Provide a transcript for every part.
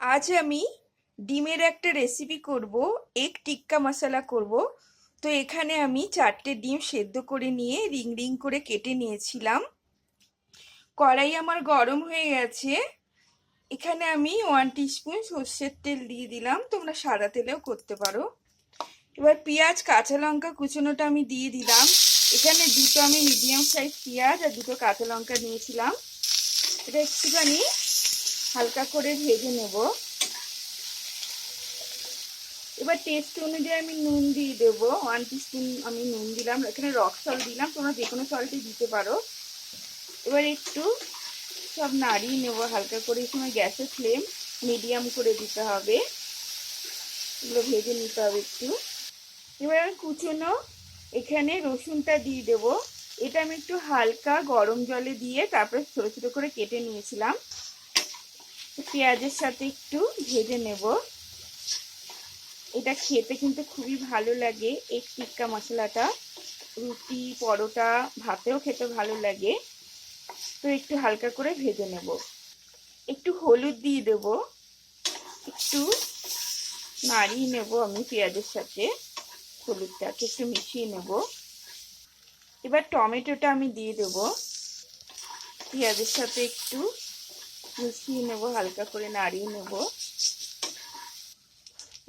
আজ আমি ডিমের একটা রেসিপি করব এগ টিক্কা মশলা করব। তো এখানে আমি চারটে ডিম সেদ্ধ করে নিয়ে রিং রিং করে কেটে নিয়েছিলাম। কড়াই আমার গরম হয়ে গেছে। এখানে আমি ওয়ান টিস্পুন সর্ষের তেল দিয়ে দিলাম। তোমরা সাদা তেলেও করতে পারো। এবার পেঁয়াজ, কাঁচা লঙ্কা কুচোনোটা আমি দিয়ে দিলাম। এখানে দুটো আমি মিডিয়াম সাইজ পেঁয়াজ আর দুটো কাঁচা লঙ্কা নিয়েছিলাম। এটা একটুখানি হালকা করে ভেজে নেব। এবার টেস্ট অনুযায়ী আমি নুন দিয়ে দেবো। ওয়ান টিস্পুন আমি নুন দিলাম, এখানে রক সল দিলাম, তোমরা যে কোনো সলটি দিতে পারো। এবার একটু সব নাড়িয়ে নেব, হালকা করে। সময় গ্যাসের ফ্লেম মিডিয়াম করে দিতে হবে। এগুলো ভেজে নিতে হবে একটু। এবার আমি কুচোনো এখানে রসুনটা দিয়ে দেবো। এটা আমি একটু হালকা গরম জলে দিয়ে তারপরে ছোটো ছোটো করে কেটে নিয়েছিলাম। পেঁয়াজের সাথে একটু ভেজে নেব। এটা খেতে কিন্তু খুবই ভালো লাগে, এই টিক্কা মশলাটা। রুটি, পরোটা, ভাতেও খেতে ভালো লাগে। তো একটু হালকা করে ভেজে নেব। একটু হলুদ দিয়ে দেব। একটু নাড়িয়ে নেব আমি পেঁয়াজের সাথে, হলুদটাকে একটু মিশিয়ে নেব। এবার টমেটোটা আমি দিয়ে দেব। পেঁয়াজের সাথে একটু মিশিয়ে নেব, হালকা করে নাড়িয়ে নেব।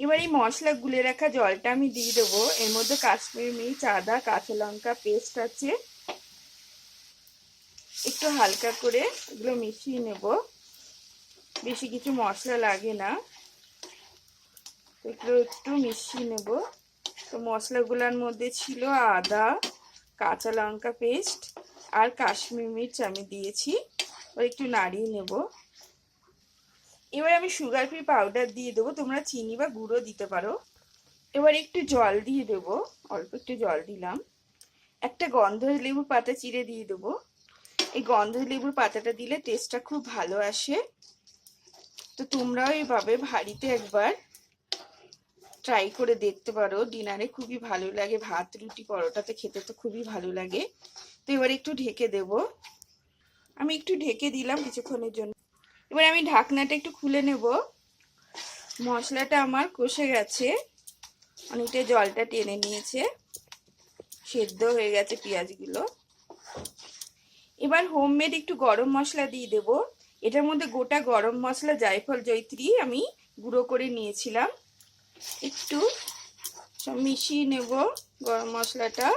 এবার এই মশলা গুলে রাখা জলটা আমি দিয়ে দেবো। এর মধ্যে কাশ্মীর মির্চ, আদা, কাঁচা লঙ্কা পেস্ট আছে। একটু হালকা করে এগুলো মিশিয়ে নেব। বেশি কিছু মশলা লাগে না। এগুলো একটু মিশিয়ে নেব। তো মশলাগুলোর মধ্যে ছিল আদা, কাঁচা লঙ্কা পেস্ট আর কাশ্মীর মির্চ আমি দিয়েছি। এবার একটু নাড়িয়ে নেব। এবার আমি সুগার ফ্রি পাউডার দিয়ে দেবো, তোমরা চিনি বা গুঁড়ো দিতে পারো। এবার একটু জল দিয়ে দেবো, অল্প একটু জল দিলাম। একটা গন্ধ লেবুর পাতা চিড়ে দিয়ে দেবো। এই গন্ধ লেবুর পাতাটা দিলে টেস্টটা খুব ভালো আসে। তো তোমরাও এইভাবে বাড়িতে একবার ট্রাই করে দেখতে পারো। ডিনারে খুবই ভালো লাগে, ভাত, রুটি, পরোটাতে খেতে তো খুবই ভালো লাগে। তো এবার একটু ঢেকে দেব। আমি একটু ঢেকে দিলাম কিছুক্ষণের জন্য। এবার আমি ঢাকনাটা একটু খুলে নেব। মশলাটা আমার কষে গেছে। অনেকটা জলটা টেনে নিয়েছে। সেদ্ধ হয়ে গেছে পেঁয়াজগুলো। এবার হোমমেড একটু গরম মশলা দিয়ে দেব। এটার মধ্যে গোটা গরম মশলা জায়ফল জৈত্রী আমি গুঁড়ো করে নিয়েছিলাম। একটু সব মিশিয়ে নেব গরম মশলাটা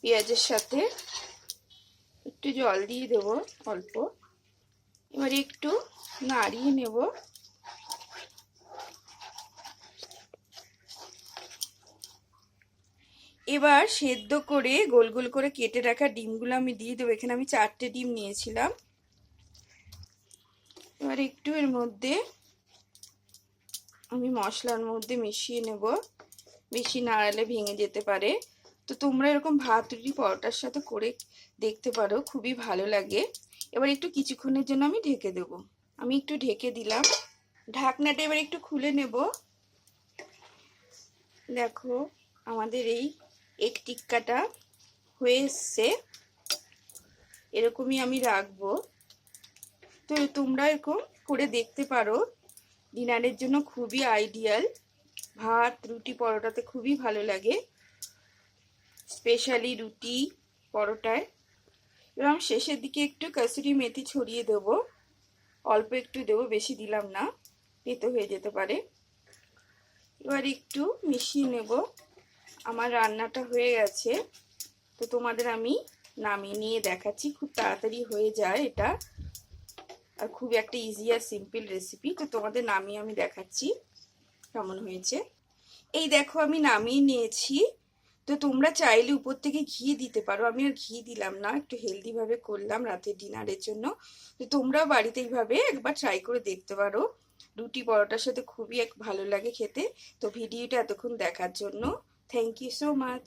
পেঁয়াজের সাথে। একটু জল দিয়ে দেব অল্প। এবার একটু নাড়িয়ে নেব। এবার সেদ্ধ করে গোল গোল করে কেটে রাখা ডিমগুলো আমি দিয়ে দেবো। এখানে আমি চারটে ডিম নিয়েছিলাম। এবার একটু এর মধ্যে আমি মশলার মধ্যে মিশিয়ে নেব। বেশি নাড়ালে ভেঙে যেতে পারে। তো তোমরা এরকম ভাত, রুটি, পরোটার সাথে করে দেখতে পারো, খুবই ভালো লাগে। এবার একটু কিছুক্ষণের জন্য আমি ঢেকে দেব। আমি একটু ঢেকে দিলাম। ঢাকনাটা এবার একটু খুলে নেব। দেখো, আমাদের এই এক টিক্কাটা হয়ে এসছে। এরকমই আমি রাখব। তো তোমরা এরকম করে দেখতে পারো। ডিনারের জন্য খুবই আইডিয়াল। ভাত, রুটি, পরোটাতে খুবই ভালো লাগে। স্পেশালি রুটি পরোটায়। এবং শেষের দিকে একটু কাসুরি মেথি ছড়িয়ে দেবো। অল্প একটু দেবো, বেশি দিলাম না তেতো হয়ে যেতে পারে। এবার একটু মিশিয়ে নেব। আমার রান্নাটা হয়ে গেছে। তো তোমাদের আমি নামিয়ে নিয়ে দেখাচ্ছি, খুব তাড়াতাড়ি হয়ে যায় এটা। আর খুব একটা ইজি আর সিম্পল রেসিপি তো তোমাদের নামিয়ে আমি দেখাচ্ছি কেমন হয়েছে। এই দেখো আমি নামিয়ে নিয়েছি। তো তোমরা চাইলে উপর থেকে ঘি দিতে পারো। আমি আর ঘি দিলাম না, একটু হেলদিভাবে করলাম রাতের ডিনারের জন্য। তো তোমরাও বাড়িতে এইভাবে একবার ট্রাই করে দেখতে পারো। রুটি পরোটার সাথে খুবই এক ভালো লাগে খেতে। তো ভিডিওটা এতক্ষণ দেখার জন্য। Thank you so much